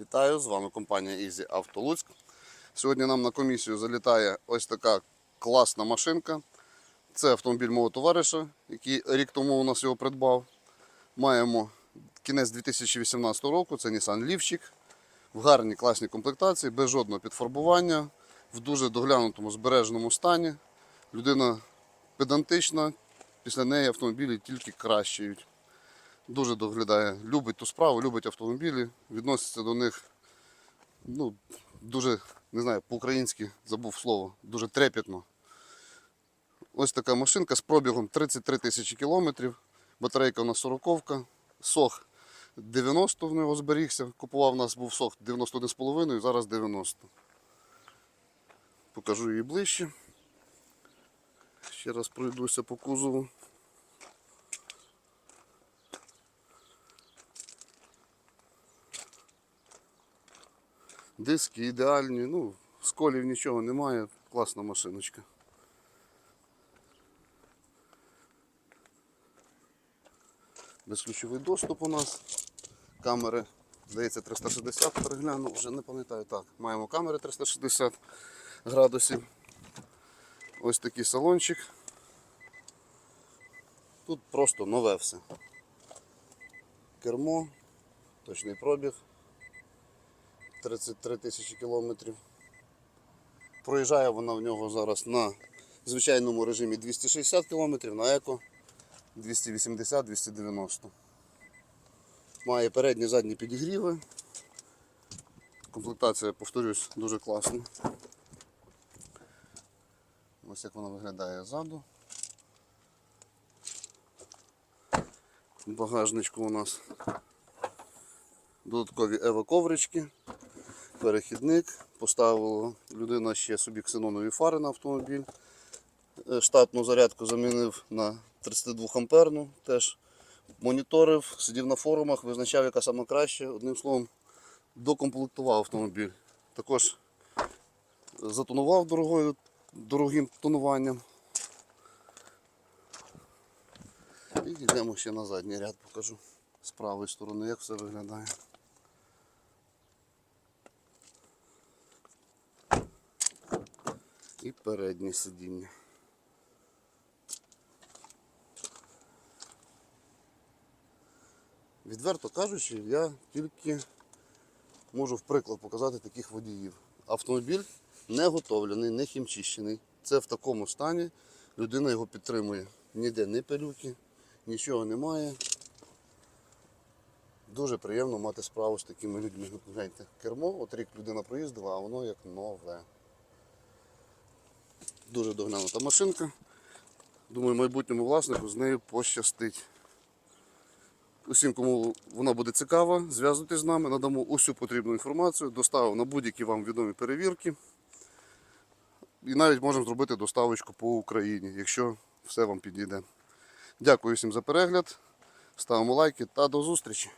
Вітаю, з вами компанія Easy Auto Луцьк. Сьогодні нам на комісію залітає ось така класна машинка. Це автомобіль мого товариша, який рік тому у нас його придбав. Маємо кінець 2018 року, це Nissan Leafчик. В гарній класній комплектації, без жодного підфарбування, в дуже доглянутому збереженому стані. Людина педантична, після неї автомобілі тільки кращають дуже доглядає, любить ту справу, любить автомобілі, відноситься до них ну, дуже, не знаю, по-українськи забув слово, дуже трепетно. Ось така машинка з пробігом 33 тисячі кілометрів. Батарейка у нас 40 сох 90 в нього зберігся. Купував у нас був сох 91,5, зараз 90. Покажу її ближче. Ще раз пройдуся по кузову. Диски ідеальні, ну, сколів нічого немає, класна машиночка. Безключовий доступ у нас. Камери, здається, 360 перегляну, вже не пам'ятаю так. Маємо камери 360 градусів. Ось такий салончик. Тут просто нове все. Кермо, точний пробіг. 33 тисячі кілометрів. Проїжджає вона в нього зараз на звичайному режимі 260 кілометрів, на еко 280-290. Має передні задні підігріви. Комплектація, повторюсь, дуже класна. Ось як вона виглядає ззаду. Багажничку у нас додаткові ево-коврички, перехідник. Поставила людина ще собі ксенонові фари на автомобіль. Е, Штатну зарядку замінив на 32 амперну. Теж моніторив, сидів на форумах, визначав, яка саме краще. Одним словом, докомплектував автомобіль. Також затонував дорогою, дорогим тонуванням. І йдемо ще на задній ряд, покажу з правої сторони, як все виглядає. І переднє сидіння. Відверто кажучи, я тільки можу в приклад показати таких водіїв. Автомобіль не готовлений, не хімчищений. Це в такому стані. Людина його підтримує. Ніде не пилюки, нічого немає. Дуже приємно мати справу з такими людьми. Гляньте, кермо, от рік людина проїздила, а воно як нове. Дуже доглянута машинка. Думаю, майбутньому власнику з нею пощастить. Усім, кому вона буде цікава, зв'язуйтесь з нами, надамо усю потрібну інформацію, доставимо на будь-які вам відомі перевірки. І навіть можемо зробити доставочку по Україні, якщо все вам підійде. Дякую всім за перегляд. Ставимо лайки та до зустрічі!